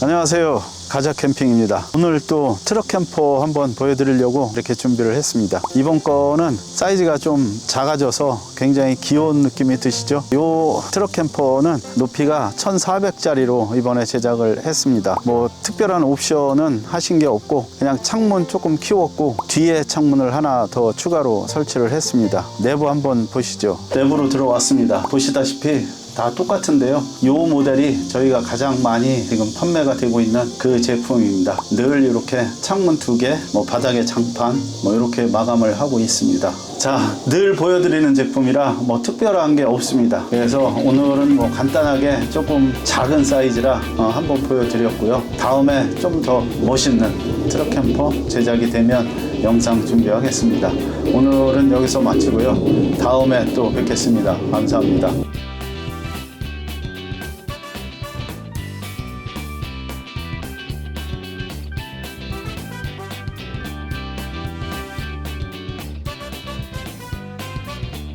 안녕하세요. 가자 캠핑입니다. 오늘 또 트럭 캠퍼 한번 보여드리려고 이렇게 준비를 했습니다. 이번 거는 사이즈가 좀 작아져서 굉장히 귀여운 느낌이 드시죠? 이 트럭 캠퍼는 높이가 1400짜리로 이번에 제작을 했습니다. 뭐 특별한 옵션은 하신 게 없고 그냥 창문 조금 키웠고 뒤에 창문을 하나 더 추가로 설치를 했습니다. 내부 한번 보시죠. 내부로 들어왔습니다. 보시다시피 다 똑같은데요. 이 모델이 저희가 가장 많이 지금 판매가 되고 있는 그 제품입니다. 늘 이렇게 창문 두 개, 뭐 바닥에 장판, 뭐 이렇게 마감을 하고 있습니다. 자, 늘 보여드리는 제품이라 뭐 특별한 게 없습니다. 그래서 오늘은 뭐 간단하게 조금 작은 사이즈라 어, 한번 보여드렸고요. 다음에 좀 더 멋있는 트럭 캠퍼 제작이 되면 영상 준비하겠습니다. 오늘은 여기서 마치고요. 다음에 또 뵙겠습니다. 감사합니다.